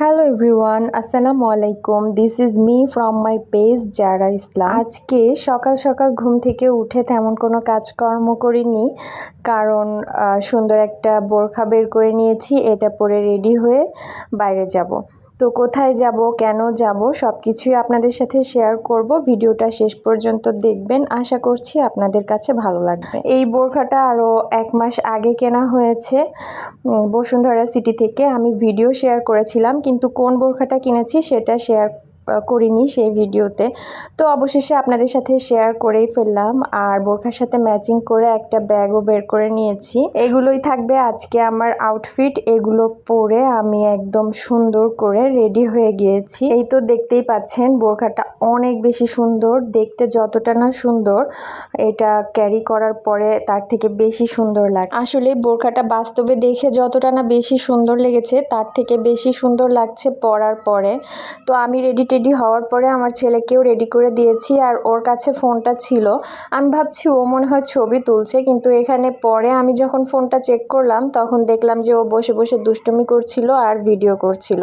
Hello everyone আসসালামু আলাইকুম this is me from my page Zara Islam আজকে সকাল সকাল ঘুম থেকে উঠে তেমন কোনো কাজকর্ম করিনি, কারণ সুন্দর একটা বোরখা বের করে নিয়েছি। এটা পরে রেডি হয়ে বাইরে যাব। তো কোথায় যাব, কেন যাব সব কিছুই আপনাদের সাথে শেয়ার করব। ভিডিওটা শেষ পর্যন্ত দেখবেন। আশা করছি আপনাদের কাছে ভালো লাগবে। এই বোরখাটা আরও এক মাস আগে কেনা হয়েছে বসুন্ধরা সিটি থেকে আমি ভিডিও শেয়ার করেছিলাম। কিন্তু কোন বোরখাটা কিনেছি সেটা শেয়ার করিনি সেই ভিডিওতে। তো অবশেষে আপনাদের সাথে শেয়ার করেই ফেললাম। আর বোরখার সাথে ম্যাচিং করে একটা ব্যাগও বের করে নিয়েছি। এগুলোই থাকবে আজকে আমার আউটফিট এগুলো পরে আমি একদম সুন্দর করে রেডি হয়ে গিয়েছি। এই তো দেখতেই পাচ্ছেন, বোরখাটা অনেক বেশি সুন্দর। দেখতে যতটা না সুন্দর, এটা ক্যারি করার পরে তার থেকে বেশি সুন্দর লাগছে। আসলে বোরখাটা বাস্তবে দেখে যতটা না বেশি সুন্দর লেগেছে, তার থেকে বেশি সুন্দর লাগছে পরার পরে। তো আমি রেডি টেডি হওয়ার পরে আমার ছেলেকেও রেডি করে দিয়েছি আর ওর কাছে ফোনটা ছিল। আমি ভাবছি, ও মনে হয় ছবি তুলছে, কিন্তু এখানে পরে আমি যখন ফোনটা চেক করলাম, তখন দেখলাম যে ও বসে বসে দুষ্টুমি করছিল আর ভিডিও করছিল।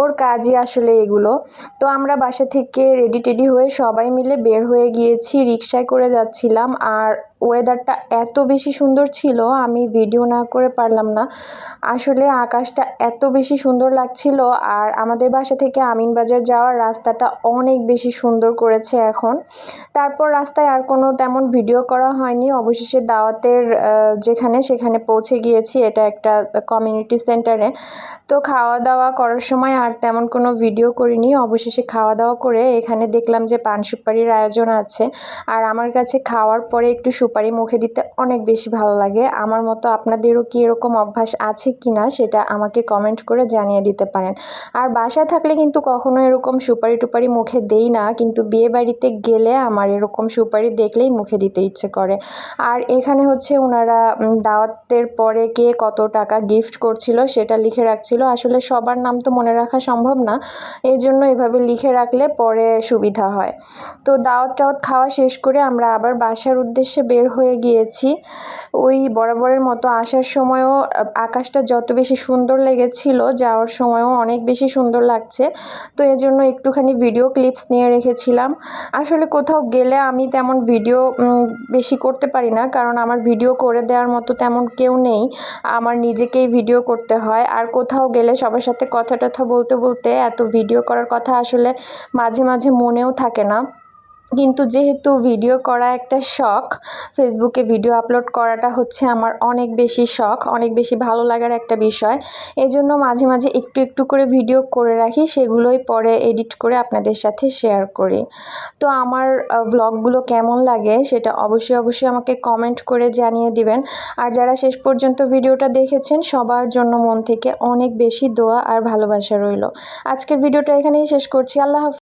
ওর কাজই আসলে এগুলো। তো আমরা বাসা থেকে রেডি টেডি হয়ে সবাই মিলে বের হয়ে গিয়েছি রিক্সায় করে যাচ্ছিলাম আর ওয়েদারটা এত বেশি সুন্দর ছিল, আমি ভিডিও না করে পারলাম না। আসলে আকাশটা এত বেশি সুন্দর লাগছিল আর আমাদের বাসা থেকে আমিনবাজার যাওয়ার রাস্তাটা অনেক বেশি সুন্দর করেছে এখন। তারপর রাস্তায় আর কোনো তেমন ভিডিও করা হয়নি। অবশেষে দাওয়াতের যেখানে সেখানে পৌঁছে গিয়েছি, এটা একটা কমিউনিটি সেন্টারে তো খাওয়া দাওয়া করার সময় আর তেমন কোনো ভিডিও করিনি। অবশেষে খাওয়া দাওয়া করে এখানে দেখলাম যে পান সুপারির আয়োজন আছে। আর আমার কাছে খাওয়ার পরে একটু সুপারি মুখে দিতে অনেক বেশি ভালো লাগে। আমার মতো আপনাদেরও কি এরকম অভ্যাস আছে কি না সেটা আমাকে কমেন্ট করে জানিয়ে দিতে পারেন। আর বাসায় থাকলে কিন্তু কখনো এরকম সুপারি টুপারি মুখে দেই না, কিন্তু বিয়ে বাড়িতে গেলে আমার এরকম সুপারি দেখলেই মুখে দিতে ইচ্ছে করে। আর এখানে হচ্ছে ওনারা দাওয়াতের পরে কে কত টাকা গিফট করছিল সেটা লিখে রাখছিল। আসলে সবার নাম তো মনে রাখা সম্ভব না এই জন্য এভাবে লিখে রাখলে পরে সুবিধা হয়। তো দাওয়াত টাওয়াত খাওয়া শেষ করে আমরা আবার বাসার উদ্দেশ্যে বের হয়ে গিয়েছি। ওই বরাবরের মতো আসার সময়ও, আকাশটা যত বেশি সুন্দর লেগেছিল, যাওয়ার সময়ও অনেক বেশি সুন্দর লাগছে। তো এর জন্য একটুখানি ভিডিও ক্লিপস নিয়ে রেখেছিলাম। আসলে কোথাও গেলে আমি তেমন ভিডিও বেশি করতে পারি না, কারণ আমার ভিডিও করে দেওয়ার মতো তেমন কেউ নেই। আমার নিজেকেই ভিডিও করতে হয়। আর কোথাও গেলে সবার সাথে কথা টথা বলতে বলতে এত ভিডিও করার কথা আসলে মাঝে মাঝে মনেও থাকে না। কিন্তু যেহেতু ভিডিও করা একটা শখ ফেসবুকে ভিডিও আপলোড করাটা হচ্ছে আমার অনেক বেশি শখ, অনেক বেশি ভালো লাগার একটা বিষয়। এই জন্য মাঝে মাঝে একটু একটু করে ভিডিও করে রাখি, সেগুলোই পরে এডিট করে আপনাদের সাথে শেয়ার করি। তো আমার ব্লগগুলো কেমন লাগে সেটা অবশ্যই অবশ্যই আমাকে কমেন্ট করে জানিয়ে দিবেন। আর যারা শেষ পর্যন্ত ভিডিওটা দেখেছেন, সবার জন্য মন থেকে অনেক বেশি দোয়া আর ভালোবাসা রইল। আজকের ভিডিওটা এখানেই শেষ করছি। আল্লাহ